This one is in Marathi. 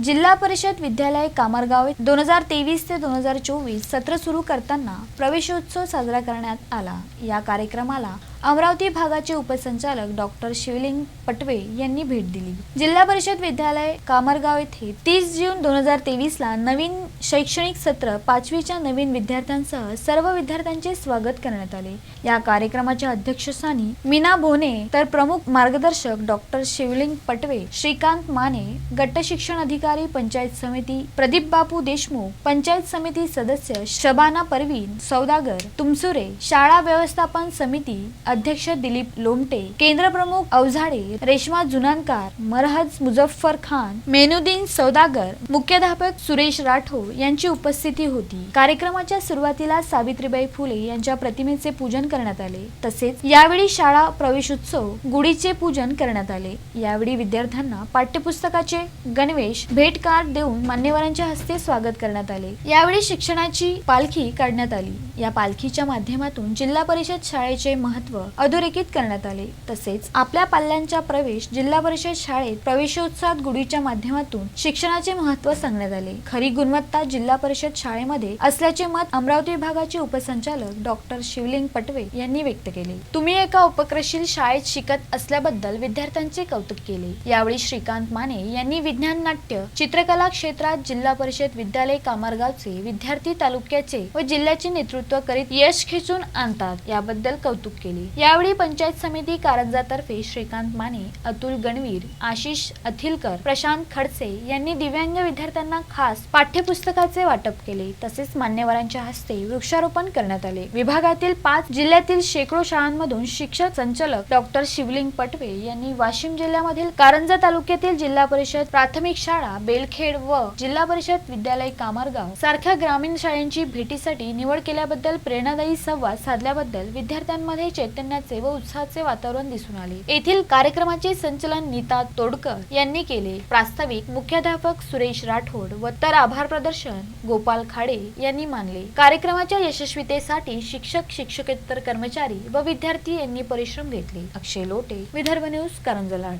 जिल्हा परिषद विद्यालय कामरगाव दोन हजार तेवीस ते दोन हजार चोवीस सत्र सुरू करताना प्रवेशोत्सव साजरा करण्यात आला. या कार्यक्रमाला अमरावती भागाचे उपसंचालक डॉक्टर शिवलिंग पटवे यांनी भेट दिली. जिल्हा परिषद विद्यालय कामरगाव येथे तीस जून दोन हजार तेवीस ला नवीन शैक्षणिक सत्र पाचवीच्या नवीन विद्यार्थ्यांसह सर्व विद्यार्थ्यांचे स्वागत करण्यात आले. या कार्यक्रमाच्या अध्यक्षस्थानी मीना भोने तर प्रमुख मार्गदर्शक डॉक्टर शिवलिंग पटवे श्रीकांत माने गट शिक्षण अधिकारी पंचायत समिती प्रदीप बापू देशमुख पंचायत समिती सदस्य शबाना परवीन सौदागर तुमसुरे शाळा व्यवस्थापन समिती अध्यक्ष दिलीप लोमटे केंद्र प्रमुख अवझाडे रेश्मा जुनानकार मरहज मुझफ्फर खान मेनुद्दीन सौदागर मुख्याध्यापक सुरेश राठोड यांची उपस्थिती होती. कार्यक्रमाच्या सुरुवातीला सावित्रीबाई फुले यांच्या प्रतिमेचे पूजन करण्यात आले. तसेच यावेळी शाळा प्रवेशोत्सव गुढीचे पूजन करण्यात आले. यावेळी विद्यार्थ्यांना पाठ्यपुस्तकाचे गणवेश भेट कार्ड देऊन मान्यवरांच्या हस्ते स्वागत करण्यात आले. यावेळी शिक्षणाची पालखी काढण्यात आली. या पालखीच्या माध्यमातून जिल्हा परिषद शाळेचे महत्त्व अधोरेखित करण्यात आले. तसेच आपल्या पाल्यांचा प्रवेश जिल्हा परिषद शाळेत प्रवेशोत्सवात गुढीच्या माध्यमातून शिक्षणाचे महत्त्व सांगण्यात आले. खरी गुणवत्ता जिल्हा परिषद शाळेमध्ये असल्याचे मत अमरावती विभागाचे उपसंचालक डॉक्टर शिवलिंग पटवे यांनी व्यक्त केले. तुम्ही एका उपक्रशील शाळेत शिकत असल्याबद्दल विद्यार्थ्यांचे कौतुक केले. यावेळी श्रीकांत माने यांनी विज्ञान नाट्य चित्रकला क्षेत्रात जिल्हा परिषद विद्यालय कामरगावचे विद्यार्थी तालुक्याचे व जिल्ह्याचे नेतृत्व करीत यश खेचून आणतात. याबद्दल कौतुक केले. यावेळी पंचायत समिती कारंजातर्फे श्रीकांत माने अतुल गणवीर आशिष अथिलकर प्रशांत खडसे यांनी दिव्यांग विद्यार्थ्यांना खास पाठ्यपुस्तकाचे वाटप केले. तसेच मान्यवरांच्या हस्ते वृक्षारोपण करण्यात आले. विभागातील पाच जिल्ह्यातील शेकडो शाळांमधून शिक्षक संचालक डॉक्टर शिवलिंग पटवे यांनी वाशिम जिल्ह्यामधील कारंजा तालुक्यातील जिल्हा परिषद प्राथमिक शाळा बेलखेड व जिल्हा परिषद विद्यालय कामरगाव सारख्या ग्रामीण शाळांची भेटीसाठी निवड केल्याबद्दल प्रेरणादायी संवाद साधल्याबद्दल विद्यार्थ्यांमध्ये चैतन्याचे व उत्साहाचे वातावरण दिसून आले. येथील कार्यक्रमाचे संचलन नीता तोडकर यांनी केले. प्रास्ताविक मुख्याध्यापक सुरेश राठोड व तर आभार प्रदर्शन गोपाल खाडे यांनी मानले. कार्यक्रमाच्या यशस्वीतेसाठी शिक्षक शिक्षकेतर कर्मचारी व विद्यार्थी यांनी परिश्रम घेतले. अक्षय लोटे विदर्भ न्यूज करंजलाड.